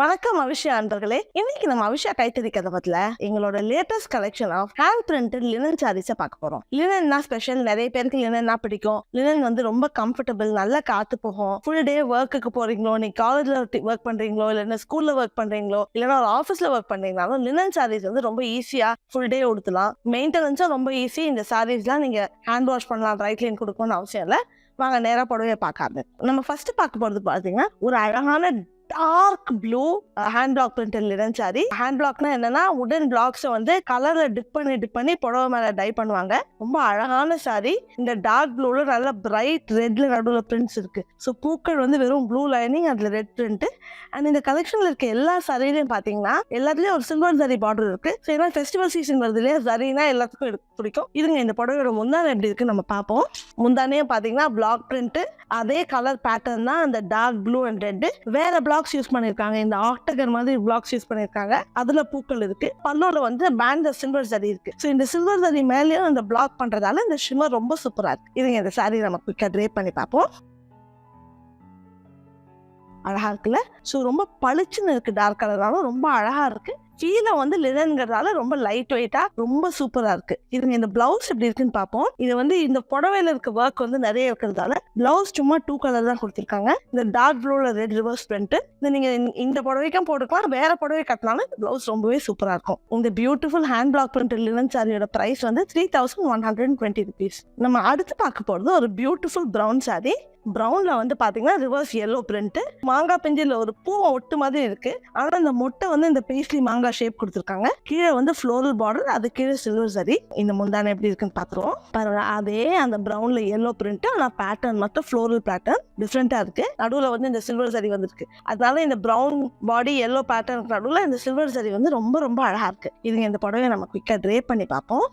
வணக்கம் அவிஷா அன்பர்களே இன்னைக்கு நம்ம அவிஷா கைத்தறி கதை பத்தில எங்களோட latest collection of hand printed linen சாரீஸை பார்க்க போறோம். லினன்னா ஸ்பெஷல் நிறைய பேருக்கு லினன்னா பிடிக்கும். லினன் வந்து ரொம்ப கம்ஃபர்டபுள் நல்லா காத்து போகும். ஃபுல் டே ஒர்க்குக்கு போறீங்களோ நீ காலேஜ்ல ஒர்க் பண்றீங்களோ இல்லைன்னா ஸ்கூல்ல ஒர்க் பண்றீங்களோ இல்லைன்னா ஒரு ஆஃபீஸ்ல ஒர்க் பண்றீங்கனாலும் லினன் சாரீஸ் வந்து ரொம்ப ஈஸியா ஃபுல் டே உடுத்தலாம். மெயின்டெனன்ஸும் ரொம்ப ஈஸி இந்த சாரீஸ்லாம் நீங்க ஹேண்ட் வாஷ் பண்ணலாம் ட்ரை கிளீன் கொடுக்கணும்னு அவசியம் இல்லை. வாங்க நேரா புடவைய பார்க்காது நம்ம ஃபர்ஸ்ட் பார்க்க போறது பாத்தீங்கன்னா ஒரு அழகான dark blue hand block printed linen sari. Hand பிளாக்னா என்னன்னா உடன் பிளாக்ஸை வந்து கலர்ல டிப் பண்ணி டிப் பண்ணி புடவை மேல டை பண்ணுவாங்க. ரொம்ப அழகான சாரி இந்த டார்க் ப்ளூல நல்ல பிரைட் ரெட்ல நடுவில் பிரிண்ட்ஸ் இருக்கு. ஸோ பூக்கள் வந்து வெறும் ப்ளூ லைனிங் அதுல ரெட் பிரிண்ட் அண்ட் இந்த கலெக்ஷன்ல இருக்க எல்லா சாரிலையும் பாத்தீங்கன்னா எல்லாத்துலயும் ஒரு சில்வர் சரி பார்டர் இருக்கு. ஸோ ஏன்னா ஃபெஸ்டிவல் சீசன் வருது இல்லையா சரினா எல்லாத்துக்கும் எடுக்க பிடிக்கும். இதுங்க இந்த புடவையோட முந்தானை எப்படி இருக்கு நம்ம பார்ப்போம். முந்தானையும் பாத்தீங்கன்னா பிளாக் பிரிண்ட் அதே கலர் பேட்டர்ன் தான் அந்த டார்க் ப்ளூ அண்ட் ரெட் வேற பிளாக்ஸ் யூஸ் பண்ணிருக்காங்க. இந்த ஆக்டகர் மாதிரி பிளாக்ஸ் யூஸ் பண்ணிருக்காங்க. அதுல பூக்கள் இருக்கு. பல்லோல வந்து பேண்ட் சில்வர் சரி இருக்கு. ஸோ இந்த சில்வர் சரி மேலேயும் இந்த பிளாக் பண்றதால இந்த ஷிமர் ரொம்ப சூப்பரா இருக்கு. இதுங்க இந்த சாரீ நம்ம குயிக்காக ட்ரே பண்ணி பார்ப்போம். அழகா இருக்குல்ல? ஸோ ரொம்ப பளிச்சுன்னு இருக்கு டார்க் கலராலும் ரொம்ப அழகா இருக்கு. கீழே வந்து லினன்ங்கிறதால ரொம்ப லைட் வெயிட்டா ரொம்ப சூப்பரா இருக்கு. இதுங்க இந்த பிளவுஸ் எப்படி இருக்குன்னு பார்ப்போம் இது வந்து இந்த புடவையில இருக்க ஒர்க் வந்து நிறைய இருக்கிறதால பிளவுஸ் சும்மா டூ கலர் தான் கொடுத்துருக்காங்க. இந்த டார்க் ப்ளூல ரெட் ரிவர்ஸ் பிரிண்ட் இந்த நீங்க இந்த- புடவைக்கும் போட்டுக்கலாம். வேற புடவை கட்டினாலும் இந்த பிளவுஸ் ரொம்பவே சூப்பரா இருக்கும். இந்த beautiful hand block print linen சாரியோட பிரைஸ் வந்து three thousand one hundred twenty rupees நம்ம அடுத்து பார்க்க போறது ஒரு பியூட்டிஃபுல் ப்ரௌன் சாரி ப்ரௌன்ல வந்து பாத்தீங்கன்னா ரிவர்ஸ் எல்லோ பிரிண்ட் மாங்காய் பிஞ்சில ஒரு பூ ஒட்டு மாதிரி இருக்கு. ஆனா இந்த மொட்டை வந்து இந்த பேஸ்லி மாங்காய் ஷேப் கொடுத்துருக்காங்க. கீழே வந்து ஃப்ளோரல் பார்டர் அது கீழே சில்வர் சரி. இந்த முந்தானை எப்படி இருக்குன்னு பாத்துருவோம் பரவாயில்ல அதே அந்த ப்ரௌன்ல எல்லோ பிரிண்ட் ஆனா பேட்டர்ன் மட்டும் ஃப்ளோரல் பேட்டர்ன் டிஃப்ரெண்டா இருக்கு. நடுவுல வந்து இந்த சில்வர் சரி வந்திருக்கு. அதனால இந்த ப்ரௌன் பாடி எல்லோ பேட்டர்னுக்கு நடுவுல இந்த சில்வர் சரி வந்து ரொம்ப ரொம்ப அழகா இருக்கு. இதுங்க இந்த புடவை நம்ம குயிக்கா ட்ரே பண்ணி பார்ப்போம்.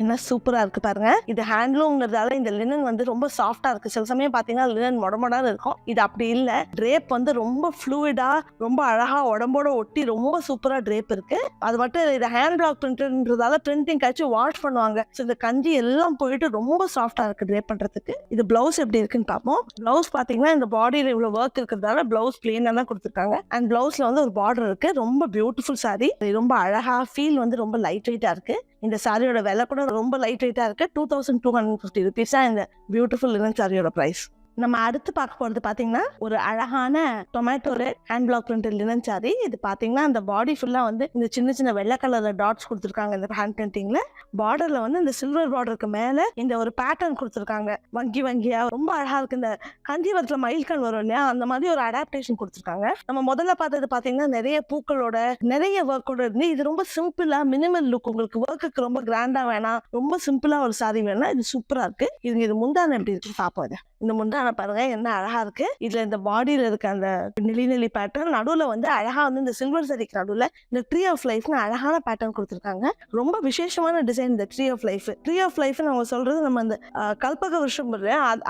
என்ன சூப்பராக இருக்குது பாருங்க. இது ஹேண்ட்லூம்ங்கிறதால இந்த லினன் வந்து ரொம்ப சாஃப்டாக இருக்குது சில சமயம் பார்த்தீங்கன்னா லினன் மொடமொடான்னு இருக்கும். இது அப்படி இல்லை. ட்ரேப் வந்து ரொம்ப ஃப்ளூயிடாக ரொம்ப அழகாக உடம்போட ஒட்டி ரொம்ப சூப்பராக ட்ரேப் இருக்குது அது மட்டும் இல்ல, இது ஹேண்ட் பிளாக் பிரிண்ட்ன்றதால பிரிண்டிங் கழிச்சு வாஷ் பண்ணுவாங்க. ஸோ இந்த கஞ்சி எல்லாம் போயிட்டு ரொம்ப சாஃப்டாக இருக்குது ட்ரேப் பண்ணுறதுக்கு இது ப்ளவுஸ் எப்படி இருக்குன்னு பார்ப்போம் ப்ளவுஸ் பார்த்தீங்கன்னா இந்த பாடியில் இவ்வளோ ஒர்க் இருக்கிறதால ப்ளவுஸ் பிளெயினாக தான் கொடுத்துருக்காங்க. அண்ட் ப்ளவுஸில் வந்து ஒரு பார்டர் இருக்குது ரொம்ப பியூட்டிஃபுல் சாரி ரொம்ப அழகாக ஃபீல் வந்து ரொம்ப லைட் வெயிட்டாக இருக்குது இந்த சாரியோட விலை கூட ரொம்ப லைட் வெயிட்டாக இருக்குது two thousand two hundred fifty rupees தான் இந்த பியூட்டிஃபுல் லினன் சாரியோட பிரைஸ் நம்ம அடுத்து பார்க்க போகிறது பாத்தீங்கன்னா ஒரு அழகான tomato red hand block printed linen sari இது பாத்தீங்கன்னா அந்த பாடி ஃபுல்லா வந்து இந்த சின்ன சின்ன வெள்ளை கலர்ல டாட்ஸ் கொடுத்துருக்காங்க இந்த ஹேண்ட் பிரிண்டிங்ல பார்டர்ல வந்து இந்த சில்வர் பார்டருக்கு மேல இந்த ஒரு பேட்டர்ன் கொடுத்துருக்காங்க. வங்கி வங்கியா ரொம்ப அழகா இருக்கு. இந்த கஞ்சிவரத்துல மயில்கண் வரும் இல்லையா அந்த மாதிரி ஒரு அடாப்டேஷன் கொடுத்துருக்காங்க. நம்ம முதல்ல பார்த்தது பாத்தீங்கன்னா நிறைய பூக்களோட நிறைய ஒர்க்கோட இருந்து இது ரொம்ப சிம்பிளா மினிமல் லுக் உங்களுக்கு ஒர்க்குக்கு ரொம்ப கிராண்டா வேணாம். ரொம்ப சிம்பிளா ஒரு சாரி வேணாம் இது சூப்பரா இருக்கு. இது இது முந்தானம் எப்படி இருக்கு பார்ப்போம் இந்த இந்த ஆனால் பாருங்கள் என்ன அழகாக இருக்குது இதில் இந்த பாடியில் இருக்க அந்த நெளி நெளி பேட்டர்ன் நடுவில் வந்து அழகாக வந்து இந்த சில்வர் சரிக்கு நடுவில் இந்த ட்ரீ ஆஃப் லைஃப்னு அழகான பேட்டர்ன் கொடுத்துருக்காங்க. ரொம்ப விசேஷமான டிசைன் இந்த tree of life tree of லைஃப்னு அவங்க சொல்கிறது நம்ம அந்த கல்பக வருஷம்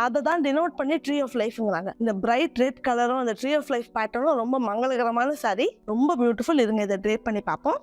அதை தான் டினோட் பண்ணி ட்ரீ ஆஃப் லைஃப்ங்கிறாங்க இந்த பிரைட் ரெட் கலரும் அந்த ட்ரீ ஆஃப் லைஃப் பேட்டர்னும் ரொம்ப மங்களகரமான சாரி ரொம்ப பியூட்டிஃபுல் இருங்க இதை ட்ரேப் பண்ணி பார்ப்போம்.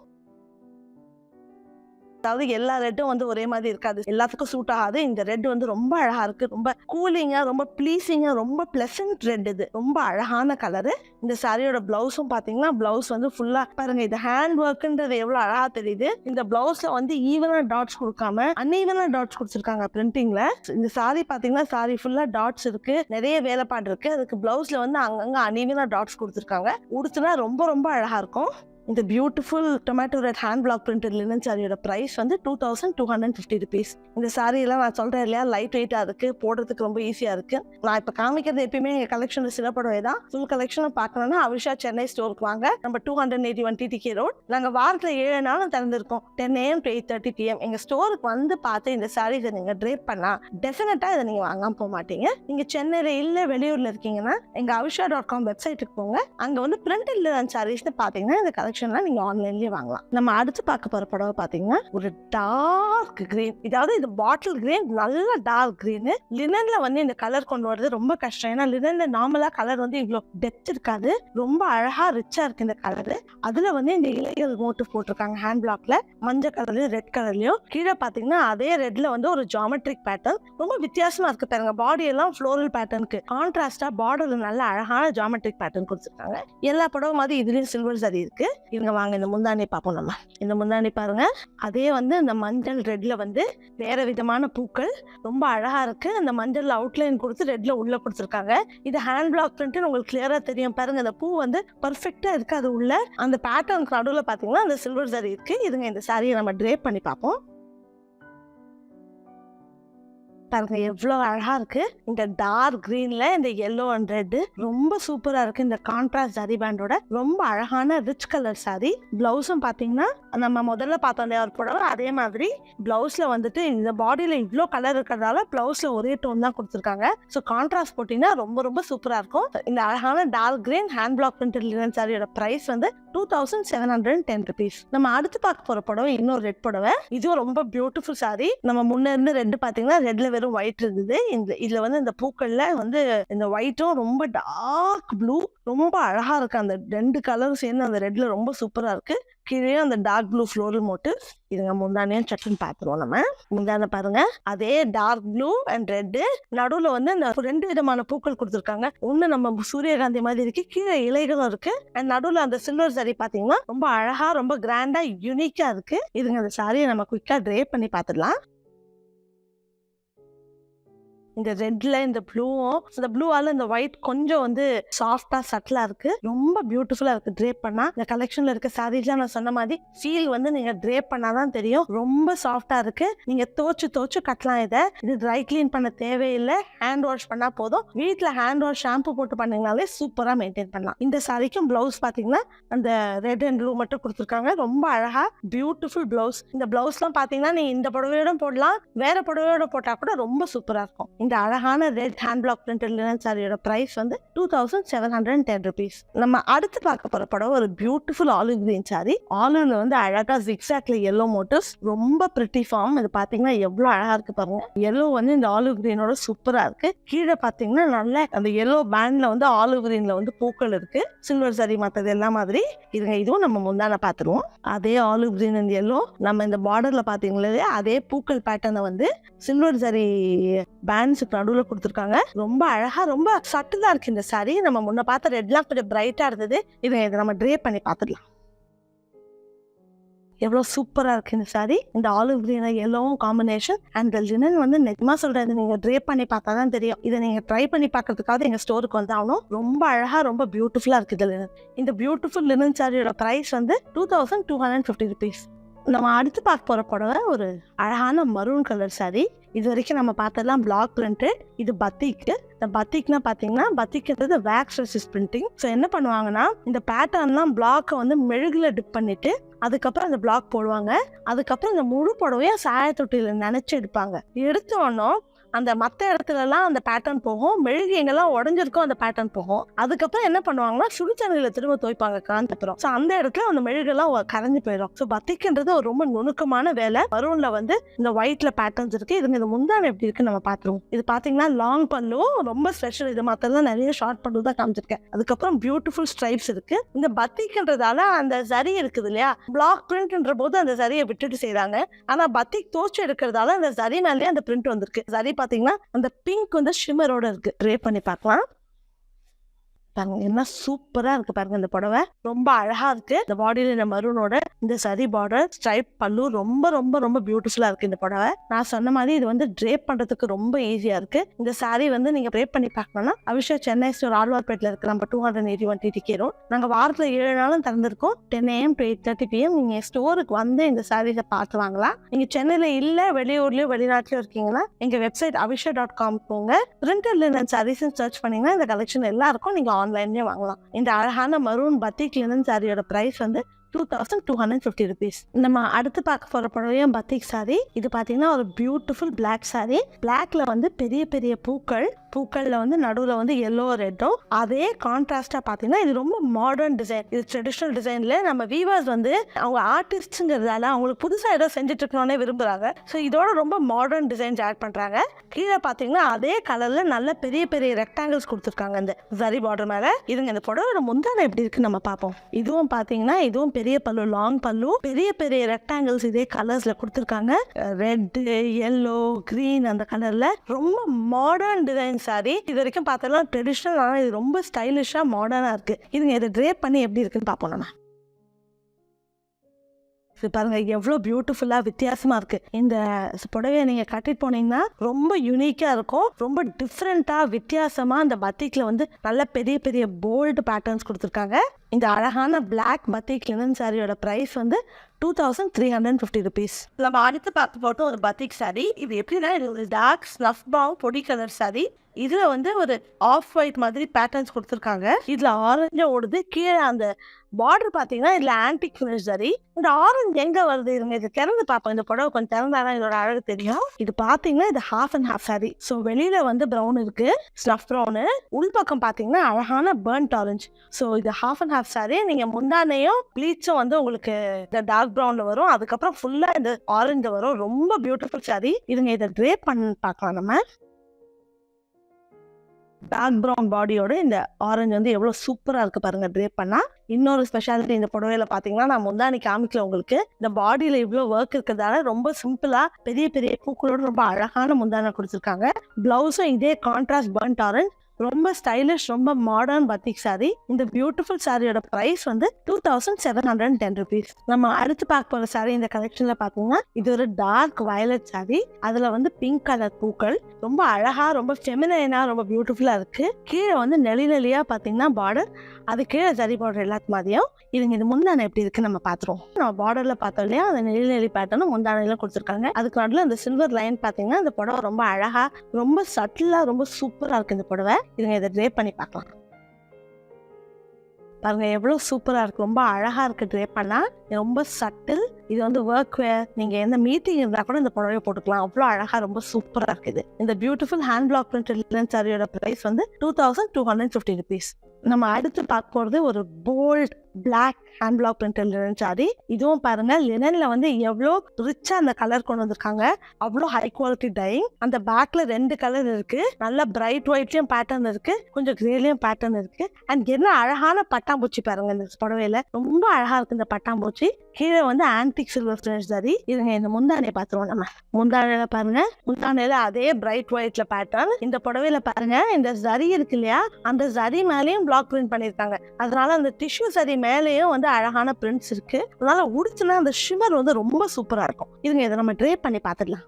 அதாவது எல்லா ரெட்டும் வந்து ஒரே மாதிரி இருக்காது. எல்லாத்துக்கும் சூட் ஆகாது. இந்த ரெட் வந்து ரொம்ப அழகா இருக்கு. ரொம்ப கூலிங்கா ரொம்ப ப்ளீசிங்கா ரொம்ப பிளசன்ட் ரெட் இது. ரொம்ப அழகான கலரு இந்த சாரியோட பிளவுஸும் பாத்தீங்கன்னா பிளவுஸ் வந்து ஃபுல்லா பாருங்க இது ஹேண்ட் ஒர்க்ன்றது எவ்வளவு அழகா தெரியுது. இந்த பிளவுஸ்ல வந்து ஈவனா டாட்ஸ் கொடுக்காம அன்ஈவனா டாட்ஸ் கொடுத்துருக்காங்க பிரிண்டிங்ல இந்த சாரி பாத்தீங்கன்னா சாரி ஃபுல்லா டாட்ஸ் இருக்கு. நிறைய வேலைப்பாடு இருக்கு. அதுக்கு பிளவுஸ்ல வந்து அங்கங்க அன்ஈவனா டாட்ஸ் கொடுத்துருக்காங்க. உடுத்துனா ரொம்ப ரொம்ப அழகா இருக்கும். இந்த beautiful tomato red hand block printed linen சாரியோட ப்ரைஸ் வந்து two thousand two hundred fifty rupees இந்த சாரியெல்லாம் எல்லாம் நான் சொல்கிறேன் இல்லையா? லைட் வெயிட்டாக இருக்குது போடுறதுக்கு ரொம்ப ஈஸியாக இருக்குது நான் இப்போ காமிக்கிறது எப்பயுமே எங்கள் கலெக்ஷனில் சிறப்படவே தான். ஃபுல் கலெக்ஷனை பார்க்கணும்னா அவிஷா சென்னை ஸ்டோருக்கு வாங்க. நம்ம two hundred eighty one TTK road நாங்கள் வாரத்தில் ஏழு நாளும் திறந்திருக்கோம். Ten AM to eight thirty PM எங்கள் ஸ்டோருக்கு வந்து பார்த்து இந்த சாரீஸை நீங்கள் ட்ரேப் பண்ணால் டெஃபினட்டாக இதை நீங்கள் வாங்காமல் போக மாட்டீங்க. நீங்கள் சென்னையில் இல்லை வெளியூரில் இருக்கீங்கன்னா எங்கள் அவிஷா டாட் காம் வெப்சைட்டுக்கு போங்க. அங்கே வந்து பிரிண்டட் லினன் சாரீஸ்னு பார்த்தீங்கன்னா இந்த கலெக்ஷன் கலெக்ஷன்லாம் நீங்கள் ஆன்லைன்லேயே வாங்கலாம். நம்ம அடுத்து பார்க்க போகிற புடவை பார்த்தீங்கன்னா ஒரு டார்க் கிரீன் இதாவது இது பாட்டில் கிரீன் நல்ல டார்க் கிரீனு லினனில் வந்து இந்த கலர் கொண்டு வரது ரொம்ப கஷ்டம். ஏன்னா லினனில் நார்மலாக கலர் வந்து இவ்வளோ டெப்த் இருக்காது. ரொம்ப அழகாக ரிச்சாக இருக்குது இந்த கலரு அதில் வந்து இந்த இலைகள் மோட்டிவ் போட்டிருக்காங்க. ஹேண்ட் பிளாக்ல மஞ்சள் கலர்லயும் ரெட் கலர்லயும் கீழே பார்த்தீங்கன்னா அதே ரெட்ல வந்து ஒரு ஜாமெட்ரிக் பேட்டர்ன் ரொம்ப வித்தியாசமா இருக்கு பாருங்க. பாடி எல்லாம் ஃப்ளோரல் பேட்டர்னுக்கு கான்ட்ராஸ்டா பார்டர்ல நல்ல அழகான ஜாமெட்ரிக் பேட்டர்ன் கொடுத்துருக்காங்க. எல்லா படமும் மாதிரி இதுலயும் சில்வர் சரி இருக்கு. இவங்க வாங்க இந்த முந்தானை பார்ப்போம் நம்ம. இந்த முந்தானை பாருங்க. அதே வந்து இந்த மஞ்சள் ரெட்ல வந்து வேற விதமான பூக்கள். ரொம்ப அழகா இருக்கு. அந்த மஞ்சள் அவுட்லைன் கொடுத்து ரெட்ல உள்ள கொடுத்துருக்காங்க. இது ஹேண்ட் பிளாக் பிரிண்ட் உங்களுக்கு கிளியரா தெரியும். பாருங்க இந்த பூ வந்து பர்ஃபெக்டா இருக்கு. அது உள்ள அந்த பேட்டர்னுக்கு நடுவில் பாத்தீங்கன்னா அந்த சில்வர் சாரி இருக்கு. இதுங்க இந்த சாரியை நம்ம ட்ரேப் பண்ணி பார்ப்போம். பாருங்க எவ்வளோ அழகா இருக்கு. இந்த டார்க் கிரீன்ல இந்த எல்லோ அண்ட் ரெட் ரொம்ப சூப்பரா இருக்கு. இந்த கான்ட்ராஸ்ட் ஜரி பேண்டோட ரொம்ப அழகான ரிச் கலர் சாரி பிளவுஸும் பாத்தீங்கன்னா நம்ம முதல்ல பார்த்தோம் இல்லையா ஒரு புடவை அதே மாதிரி பிளவுஸ்ல வந்துட்டு இந்த பாடியில இவ்வளோ கலர் இருக்கிறதால பிளவுஸ்ல ஒரே டோன் தான் கொடுத்துருக்காங்க. ஸோ கான்ட்ராஸ்ட் போட்டீங்கன்னா ரொம்ப ரொம்ப சூப்பரா இருக்கும். இந்த அழகான dark green hand block printed linen சாரியோட ப்ரைஸ் வந்து two thousand seven hundred ten rupees நம்ம அடுத்து பார்க்க போற புடவை இன்னொரு ரெட் புடவை. இதுவும் ரொம்ப பியூட்டிஃபுல் சாரி நம்ம முன்ன இருந்து ரெட் பாத்தீங்கன்னா ரெட்ல வெறும் ஒயிட் இருந்தது. இந்த இதுல வந்து இந்த பூக்கள்ல வந்து இந்த ஒயிட்டும் ரொம்ப டார்க் ப்ளூ ரொம்ப அழகா இருக்கு. அந்த ரெண்டு கலரும் சேர்ந்து அந்த ரெட்ல ரொம்ப சூப்பரா இருக்கு. கீழே அந்த டார்க் ப்ளூ ஃப்ளோரல் மோட்டு இதுங்க முந்தானையும் சட்டுன்னு பார்த்துருவோம் நம்ம. முந்தானை பாருங்க. அதே டார்க் ப்ளூ அண்ட் ரெட்டு நடுவில் வந்து இந்த ரெண்டு விதமான பூக்கள் கொடுத்துருக்காங்க. ஒன்று நம்ம சூரியகாந்தி மாதிரி இருக்கு. கீழே இலைகளும் இருக்கு. அண்ட் நடுவில் அந்த சில்வர் சாரி பார்த்தீங்கன்னா ரொம்ப அழகா ரொம்ப கிராண்டா யூனிக்கா இருக்கு. இதுங்க அந்த சாரியை நம்ம குயிக்கா ட்ரே பண்ணி பார்த்துடலாம். இந்த ரெட்ல இந்த ப்ளூவும் இந்த ப்ளூவால இந்த ஒயிட் கொஞ்சம் வந்து சாஃப்டா சட்டிலா இருக்கு. ரொம்ப பியூட்டிஃபுல்லா இருக்கு. ட்ரேப் பண்ணா இந்த கலெக்ஷன்ல இருக்க சாரீஸ்லாம் நான் சொன்ன மாதிரி ஃபீல் வந்து நீங்க ட்ரேப் பண்ணாதான் தெரியும். ரொம்ப சாஃப்டா இருக்கு. நீங்க தோச்சு தோச்சு கட்டலாம் இதை. இது ட்ரை க்ளீன் பண்ண தேவையில்லை. ஹேண்ட் வாஷ் பண்ணா போதும். வீட்டில் ஹேண்ட் வாஷ் ஷாம்பு போட்டு பண்ணீங்கனாலே சூப்பரா மெயின்டைன் பண்ணலாம். இந்த சாரிக்கும் பிளவுஸ் பாத்தீங்கன்னா அந்த ரெட் அண்ட் ப்ளூ மட்டும் கொடுத்துருக்காங்க. ரொம்ப அழகா பியூட்டிஃபுல் பிளவுஸ் இந்த ப்ளவுஸ்லாம் பாத்தீங்கன்னா நீங்க இந்த புடவையோட போடலாம். வேற புடவையோட போட்டா கூட ரொம்ப சூப்பரா இருக்கும். இந்த அழகான red hand block printed linen சாரியோட ப்ரைஸ் வந்து two thousand seven hundred ten rupees நம்ம அடுத்து பார்க்க போற படம் ஒரு பியூட்டிஃபுல் ஆலிவ் கிரீன் சாரி ஆலிவ்ல வந்து அழகா ஜிக்ஸாக்ல எல்லோ மோட்டிவ்ஸ் ரொம்ப பிரிட்டி ஃபார்ம் இது பாத்தீங்கன்னா எவ்வளவு அழகா இருக்கு பாருங்க. எல்லோ வந்து இந்த ஆலிவ் கிரீனோட சூப்பரா இருக்கு. கீழே பாத்தீங்கன்னா நல்ல அந்த எல்லோ பேண்ட்ல வந்து ஆலிவ் கிரீன்ல வந்து பூக்கள் இருக்கு. சில்வர் சாரி மற்றது எல்லாம் மாதிரி. இதுங்க இதுவும் நம்ம முந்தான பாத்துருவோம். அதே ஆலிவ் கிரீன் அண்ட் எல்லோ நம்ம இந்த பார்டர்ல பாத்தீங்களே அதே பூக்கள் பேட்டர்னை வந்து சில்வர் சாரி பேண்ட்ஸுக்கு நடுவில் கொடுத்துருக்காங்க. ரொம்ப அழகா ரொம்ப சட்டிலா இருக்கு இந்த சாரி நம்ம முன்ன பார்த்த ரெட்லாம் கொஞ்சம் பிரைட்டா இருந்தது. இதை இதை நம்ம ட்ரே பண்ணி பார்த்துடலாம். எவ்வளோ சூப்பராக இருக்குது இந்த சாரி இந்த ஆலிவ் கிரீன் எல்லோவும் காம்பினேஷன் அண்ட் லினன் வந்து நெக்மா சொல்றது நீங்கள் ட்ரே பண்ணி பார்த்தா தான் தெரியும். இதை நீங்கள் ட்ரை பண்ணி பார்க்கறதுக்காக எங்கள் ஸ்டோருக்கு வந்து ஆகணும் ரொம்ப அழகாக ரொம்ப பியூட்டிஃபுல்லாக இருக்குது இந்த லினன் இந்த பியூட்டிஃபுல் லினன் சாரியோட ப்ரைஸ் வந்து two thousand two hundred fifty rupees நம்ம அடுத்து பார்க்க போற புடவை ஒரு அழகான மரூன் கலர் சாரி இது வரைக்கும் நம்ம பார்த்ததெல்லாம் பிளாக் பிரிண்டட் இது பத்திக்கு இந்த பத்திக்னா பார்த்தீங்கன்னா பத்திக்கிறது வேக்ஸ் ரெசிஸ் பிரிண்டிங் ஸோ என்ன பண்ணுவாங்கன்னா இந்த பேட்டர்ன்லாம் பிளாக்கை வந்து மெழுகில் டிப் பண்ணிட்டு அதுக்கப்புறம் அந்த பிளாக் போடுவாங்க. அதுக்கப்புறம் இந்த முழு புடவையும் சாய தொட்டியில் நினைச்சு எடுப்பாங்க. எடுத்த அந்த மற்ற இடத்துலலாம் அந்த பேட்டர்ன் போகும். மெழுகு எங்கெல்லாம் உடஞ்சிருக்கோ அந்த பேட்டர்ன் போகும். அதுக்கப்புறம் என்ன பண்ணுவாங்கன்னா சுடுச்சனையில் திரும்ப துவைப்பாங்க காந்தப்புறம். ஸோ அந்த இடத்துல அந்த மெழுகெல்லாம் கரைஞ்சு போயிடும். ஸோ பத்திக்கின்றது ஒரு ரொம்ப நுணுக்கமான வேலை. மரூன்ல வந்து இந்த ஒயிட்ல பேட்டர்ன்ஸ் இருக்கு. இதுங்க இந்த முந்தான எப்படி இருக்கு நம்ம பார்த்துருவோம். இது பார்த்தீங்கன்னா லாங் பல்லுவும் ரொம்ப ஸ்பெஷல் இது மற்றெல்லாம் நிறைய ஷார்ட் பண்ணு தான் காமிச்சிருக்கேன். அதுக்கப்புறம் பியூட்டிஃபுல் ஸ்ட்ரைப்ஸ் இருக்கு. இந்த பத்திக்கின்றதால அந்த சரி இருக்குது இல்லையா? பிளாக் பிரிண்ட்ன்ற போது அந்த சரியை விட்டுட்டு செய்யறாங்க ஆனா பத்திக் தோச்சு எடுக்கிறதால அந்த சரி மேலேயே அந்த பிரிண்ட் வந்திருக்கு. சரி பார்த்தீங்கன்னா அந்த பிங்க் வந்து ஷிமரோட இருக்கு. ட்ரே பண்ணி பார்க்கலாம். பாருங்க என்ன சூப்பரா இருக்கு பாருங்க இந்த புடவை. ரொம்ப அழகா இருக்கு. இந்த பாடியில இந்த மருனோட இந்த சரி பார்டர் ஸ்ட்ரைப் பல்லு ரொம்ப ரொம்ப ரொம்ப பியூட்டிஃபுல்லா இருக்கு இந்த புடவை. நான் சொன்ன மாதிரி இது வந்து ட்ரேப் பண்றதுக்கு ரொம்ப ஈஸியா இருக்கு. இந்த சாரி வந்து நீங்க ட்ரேப் பண்ணி பார்க்கணும்னா அபிஷா சென்னை ஸ்டோர் ஆழ்வார்பேட்டில் இருக்கு நம்ம two hundred eighty one TT கேரும் நாங்க வாரத்துல ஏழு நாளும் திறந்திருக்கோம். Ten AM to eight thirty PM நீங்க ஸ்டோருக்கு வந்து இந்த சாரீஸை பார்த்து வாங்கலாம். நீங்க சென்னையில இல்ல வெளியூர்லயோ வெளிநாட்டுலயோ இருக்கீங்கன்னா எங்க வெப்சைட் அபிஷா டாட் காம் போங்க. பிரிண்டட் லினன் சாரீஸ் சர்ச் பண்ணீங்கன்னா இந்த கலெக்ஷன் எல்லாருக்கும் நீங்க ஆன் ஆன்லைன்லேயே வாங்கலாம். இந்த அழகான மரூன் பத்திக் லினன் சாரியோட ப்ரைஸ் வந்து two thousand two hundred fifty rupees நம்ம அடுத்து பார்க்க போகிற புடவையும் பத்திக் சாரி இது பார்த்தீங்கன்னா ஒரு பியூட்டிஃபுல் பிளாக் சாரி பிளாக்ல வந்து பெரிய பெரிய பூக்கள் பூக்கள்ல வந்து நடுவில் வந்து எல்லோ ரெட்டும் அதே கான்ட்ராஸ்டாக பார்த்தீங்கன்னா இது ரொம்ப மாடர்ன் டிசைன் இது ட்ரெடிஷ்னல் டிசைனில் நம்ம வீவர்ஸ் வந்து அவங்க ஆர்டிஸ்ட்ங்கிறதால அவங்களுக்கு புதுசாக ஏதோ செஞ்சுட்டு இருக்கணும்னே விரும்புகிறாங்க ஸோ இதோட ரொம்ப மாடர்ன் டிசைன்ஸ் ஆட் பண்ணுறாங்க கீழே பார்த்தீங்கன்னா அதே கலரில் நல்ல பெரிய பெரிய ரெக்டாங்கிள்ஸ் கொடுத்துருக்காங்க இந்த ஜரி பார்டர் மேலே. இதுங்க இந்த புடவோட முந்தானம் எப்படி இருக்குன்னு நம்ம பார்ப்போம் இதுவும் பார்த்தீங்கன்னா இதுவும் பெரிய பல்லு லாங் பல்லு. பெரிய பெரிய ரெக்டாங்கிள்ஸ் இதே கலர்ஸில் கொடுத்துருக்காங்க. ரெட்டு எல்லோ க்ரீன் அந்த கலரில் ரொம்ப மாடர்ன் டிசைன் சாரி இது வரைக்கும் பார்த்ததெல்லாம் ட்ரெடிஷ்னல் ஆனால் இது ரொம்ப ஸ்டைலிஷாக மாடர்னாக இருக்குது இதுங்க இதை ட்ரேப் பண்ணி எப்படி இருக்குன்னு பார்ப்போம் நம்ம. இது பாருங்கள் எவ்வளோ பியூட்டிஃபுல்லாக வித்தியாசமாக இருக்குது இந்த புடவையை நீங்கள் கட்டிட்டு போனீங்கன்னா ரொம்ப யூனிக்காக இருக்கும். ரொம்ப டிஃப்ரெண்ட்டாக வித்தியாசமாக அந்த பத்திக்கில் வந்து நல்ல பெரிய பெரிய போல்டு பேட்டர்ன்ஸ் கொடுத்துருக்காங்க. இந்த அழகான பிளாக் பத்திக் லினன் சாரியோட ப்ரைஸ் வந்து two thousand three hundred fifty rupees நம்ம அடுத்து பார்த்து போட்டோம் ஒரு பத்திக் சாரி இது எப்படின்னா இது ஒரு டார்க் ஸ்னஃப் பவுன் பொடி கலர் சாரி இதில் வந்து ஒரு ஆஃப் ஒயிட் மாதிரி பேட்டர்ன்ஸ் கொடுத்துருக்காங்க. இதில் ஆரஞ்சு ஓடுது. கீழே அந்த பார்டர் பார்த்தீங்கன்னா இதில் ஆன்டிக் ஃபினிஷ் சரி இந்த ஆரஞ்சு எங்கே வருது? இருங்க இது திறந்து பார்ப்போம். இந்த புடவை கொஞ்சம் திறந்தாதான் இதோட அழகு தெரியும். இது பார்த்தீங்கன்னா இது half and half sari so வெளியில் வந்து ப்ரௌன் இருக்குது ஸ்னஃப் ப்ரௌனு உள்பக்கம் பார்த்தீங்கன்னா அழகான பேர்ன்ட் ஆரஞ்சு ஸோ இது ஹாஃப் அண்ட் ஹாஃப் சாரி நீங்கள் முந்தானையும் ப்ளீச்சும் வந்து உங்களுக்கு இந்த டார்க் ப்ரௌனில் வரும். அதுக்கப்புறம் ஃபுல்லாக இந்த ஆரஞ்சு வரும். ரொம்ப பியூட்டிஃபுல் சாரி இதுங்க இதை ட்ரே பண்ணி பார்க்கலாம் நம்ம. டார்க் ப்ரௌன் பாடியோட இந்த ஆரஞ்சு வந்து எவ்வளோ சூப்பராக இருக்குது பாருங்க ட்ரே பண்ணால் இன்னொரு ஸ்பெஷாலிட்டி இந்த புடவையில பார்த்தீங்கன்னா நான் முந்தானி காமிக்கல உங்களுக்கு. இந்த பாடியில் இவ்வளோ ஒர்க் இருக்கிறதால ரொம்ப சிம்பிளாக பெரிய பெரிய பூக்களோட ரொம்ப அழகான முந்தானை கொடுத்துருக்காங்க. ப்ளவுஸும் இதே கான்ட்ராஸ்ட் பர்ன்ட் ஆரஞ்ச் ரொம்ப ஸ்டைலிஷ் ரொம்ப மாடர்ன் பத்திக் சாரி இந்த பியூட்டிஃபுல் சாரியோட ப்ரைஸ் வந்து two thousand seven hundred ten rupees நம்ம அடுத்து பார்க்க போகிற சாரி இந்த கலெக்ஷன்ல பாத்தீங்கன்னா இது ஒரு டார்க் வயலட் சாரி அதில் வந்து பிங்க் கலர் பூக்கள். ரொம்ப அழகா ரொம்ப ஃபெமினைனா ரொம்ப பியூட்டிஃபுல்லா இருக்கு. கீழே வந்து நெளி நெளியா பார்த்தீங்கன்னா பார்டர் அது கீழே சரி பார்டர் எல்லாத்து மாதிரியும். இதுங்க இது முந்தானை எப்படி இருக்கு நம்ம பார்த்துருவோம் நம்ம பார்டர்ல பார்த்தோம் இல்லையா? அந்த நெளி நெளி பேட்டர்னும் முந்தானையில கொடுத்துருக்காங்க. அதுக்கு நடுவில் அந்த சில்வர் லைன் பாத்தீங்கன்னா இந்த புடவை ரொம்ப அழகா ரொம்ப சட்டிலா ரொம்ப சூப்பரா இருக்கு இந்த புடவை. இதுங்க இதை ட்ரே பண்ணி பார்க்கலாம். பாருங்க எவ்வளோ சூப்பராக இருக்குது ரொம்ப அழகாக இருக்குது ட்ரே பண்ணால் ரொம்ப சட்டில் இது வந்து ஒர்க் வேர் நீங்கள் எந்த மீட்டிங் இருந்தால் கூட இந்த புடவையை போட்டுக்கலாம். அவ்வளோ அழகாக ரொம்ப சூப்பராக இருக்குது இந்த பியூட்டிஃபுல் ஹேண்ட் பிளாக் பிரிண்ட் சாரியோட ப்ரைஸ் வந்து two thousand two hundred fifty rupees நம்ம அடுத்து பார்க்க போகிறது ஒரு bold black hand block printed linen sari. இதுவும் பாருங்க லினன்ல வந்து எவ்வளோ ரிச்சா அந்த கலர் கொண்டு வந்திருக்காங்க. அவ்வளோ ஹை குவாலிட்டி டைங் அந்த பேக்ல ரெண்டு கலர் இருக்கு. நல்ல பிரைட் ஒயிட்லயும் பேட்டர்ன் இருக்கு. கொஞ்சம் கிரேலயும் பேட்டர்ன் இருக்கு. அண்ட் என்ன அழகான பட்டாம்பூச்சி பாருங்க இந்த புடவையில. ரொம்ப அழகா இருக்கு இந்த பட்டாம்பூச்சி. கீழே வந்து ஆன்டிக் சில்வர் ஃபினிஷ் சாரி. இதுங்க இந்த முந்தானையை பார்த்துருவோம் நம்ம. முந்தானையில பாருங்க. முந்தானையில அதே பிரைட் ஒயிட்ல பேட்டர்ன் இந்த புடவையில பாருங்க இந்த ஜரி இருக்கு இல்லையா? அந்த ஜரி மேலேயும் பிளாக் பிரிண்ட் பண்ணியிருக்காங்க. அதனால அந்த டிஷ்யூ சரி மேலேயும் வந்து அழகான பிரிண்ட்ஸ் இருக்கு. அதனால உடுச்சுனா அந்த ஷிமர் வந்து ரொம்ப சூப்பரா இருக்கும். இதுங்க இதை நம்ம ட்ரே பண்ணி பார்த்துடலாம்.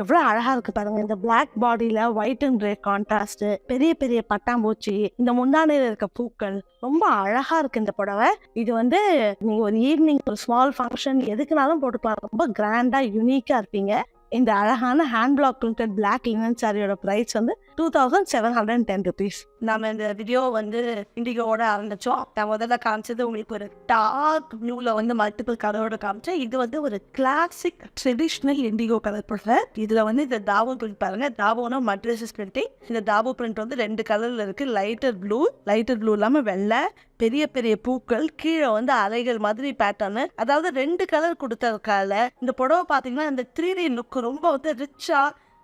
எவ்வளோ அழகாக இருக்குது பாருங்க. இந்த பிளாக் பாடியில் ஒயிட் அண்ட் கிரே கான்ட்ராஸ்ட்டு பெரிய பெரிய பட்டாம்பூச்சி இந்த முந்தானையில் இருக்க பூக்கள் ரொம்ப அழகாக இருக்குது இந்த புடவை. இது வந்து நீங்கள் ஒரு ஈவினிங் ஒரு ஸ்மால் ஃபங்க்ஷன் எதுக்குனாலும் போட்டுக்கலாம். ரொம்ப கிராண்டாக யூனிக்காக இருப்பீங்க. இந்த அழகான hand block printed black linen சாரியோட ப்ரைஸ் வந்து two thousand seven hundred ten rupees நம்ம இந்த வீடியோ வந்து இண்டிகோட ஆரம்பிச்சோம். நான் முதல்ல காமிச்சது உங்களுக்கு ஒரு டார்க் ப்ளூல வந்து மல்டிபிள் கலரோட காமிச்சேன். இது வந்து ஒரு கிளாசிக் ட்ரெடிஷ்னல் இண்டிகோ கலர் போடுற இதுல வந்து இந்த தாவோ பிரிண்ட் பாருங்க. தாவோனா மட்ரஸஸ் பிரிண்டிங் இந்த தாவோ பிரிண்ட் வந்து ரெண்டு கலர்ல இருக்கு. லைட்டர் ப்ளூ லைட்டர் ப்ளூ இல்லாம வெள்ளை பெரிய பெரிய பூக்கள் கீழே வந்து அலைகள் மாதிரி பேட்டர்னு அதாவது ரெண்டு கலர் கொடுத்ததுக்கால இந்த புடவை பார்த்தீங்கன்னா இந்த த்ரீ டி லுக் ரொம்ப வந்து ரிச்சா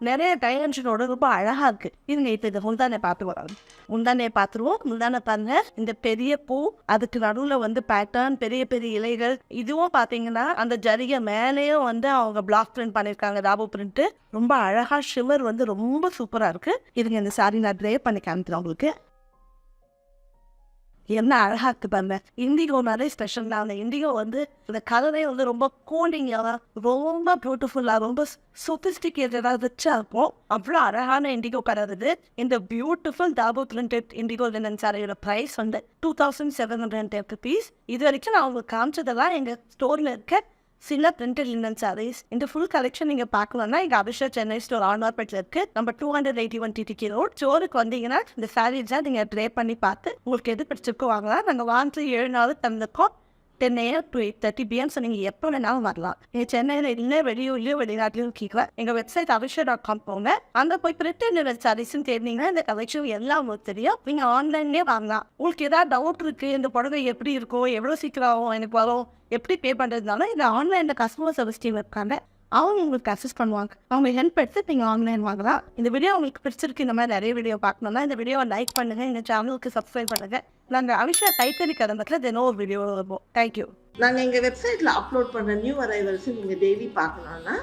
நிறைய டைமென்ஷனோட ரொம்ப அழகா இருக்கு. இதுங்க இப்போ இந்த முந்தானை பார்த்து வராங்க முந்தானையை பார்த்துருவோம். முந்தானை பாருங்க. இந்த பெரிய பூ அதுக்கு நடுவில் வந்து பேட்டர்ன் பெரிய பெரிய இலைகள். இதுவும் பார்த்தீங்கன்னா அந்த ஜரிகை மேலேயும் வந்து அவங்க பிளாக் பிரிண்ட் பண்ணியிருக்காங்க தாபு பிரிண்ட் ரொம்ப அழகா ஷிவர் வந்து ரொம்ப சூப்பராக இருக்கு. இதுங்க இந்த சாரி நான் ட்ரே பண்ணி காமிக்கிறேன் உங்களுக்கு. என்ன அழகா இருக்கு பாருங்க. இண்டிகோனாலே ஸ்பெஷல் தான் அந்த இண்டிகோ வந்து இந்த கலரே வந்து ரொம்ப கூலிங்காக ரொம்ப பியூட்டிஃபுல்லாக ரொம்ப சொபிஸ்டிகேட்டடாக ரிச்சா இருக்கும் அவ்வளோ அழகான இண்டிகோ கலர் இது. இந்த beautiful Thabo printed indigo linen சாரியோட ப்ரைஸ் வந்து two thousand seven hundred ten rupees இது வரைக்கும் நான் உங்களுக்கு காமிச்சதெல்லாம் எங்கள் ஸ்டோரில் இருக்க சில பிரிண்டட் லினன் சாரீஸ் இந்த ஃபுல் கலெக்ஷன் நீங்கள் பார்க்கணும்னா எங்கள் அபிஷா சென்னை ஸ்டோர் ஆன்வார்பேட்டில் இருக்கு. நம்ம டூ ஹண்ட்ரட் எயிட்டி ஒன் டிடிக்கு ரோட் ஸ்டோருக்கு வந்தீங்கன்னா இந்த சாரீஸை நீங்கள் ட்ரே பண்ணி பார்த்து உங்களுக்கு எது பிடிச்சிருக்கோ வாங்கலாம். நாங்கள் வாங்கி ஏழு நாள் தந்திருக்கோம். Ten AM to eight thirty PM so நீங்கள் எப்போ வேணாலும் வரலாம். நீங்கள் சென்னையில் இல்லை வெளியூர்லையோ வெளிநாட்டிலையும் கேட்கலாம் எங்கள் வெப்சைட் அபிஷா டாட் காம் போங்க. அங்கே போய் பிரிட்டன் சாரீஸ்ன்னு தேடினீங்கன்னா இந்த கலெக்ஷன் எல்லாம் உங்களுக்கு தெரியும். நீங்கள் ஆன்லைன்லேயே வாங்கலாம். உங்களுக்கு ஏதாவது டவுட் இருக்குது இந்த புடவை எப்படி இருக்கும் எவ்வளோ சீக்கிரம் ஆகும் எனக்கு வரும் எப்படி பே பண்ணுறதுனாலும் இந்த ஆன்லைனில் கஸ்டமர் சர்வீஸ் டீம் இருக்காங்க. அவங்க உங்களுக்கு அசிஸ்ட் பண்ணுவாங்க. அவங்க ஹெல்ப் எடுத்து நீங்கள் ஆன்லைன் வாங்கலாம். இந்த வீடியோ உங்களுக்கு பிடிச்சிருக்கு இந்த மாதிரி நிறைய வீடியோ பார்க்கணும்னா இந்த வீடியோவை லைக் பண்ணுங்கள் எங்கள் சேனலுக்கு சப்ஸ்கிரைப் பண்ணுங்கள் நாங்கள் அவிஷா டைட்டனி கதம்பத்தில் தினம் ஒரு வீடியோ வருவோம். தேங்க்யூ நாங்கள் எங்கள் வெப்சைட்டில் அப்லோட் பண்ணுற நியூ அரைவல்ஸ் நீங்கள் டெய்லி பார்க்கணுன்னா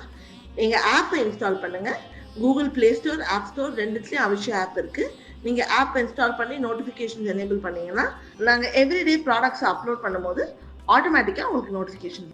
எங்கள் ஆப்பை இன்ஸ்டால் பண்ணுங்கள் Google Play Store App Store ரெண்டுத்துலேயும் Avisha app இருக்குது நீங்கள் ஆப் இன்ஸ்டால் பண்ணி நோட்டிஃபிகேஷன்ஸ் எனேபிள் பண்ணிங்கன்னா நாங்கள் எவ்ரிடே ப்ராடக்ட்ஸ் அப்லோட் பண்ணும்போது ஆட்டோமேட்டிக்காக உங்களுக்கு நோட்டிஃபிகேஷன்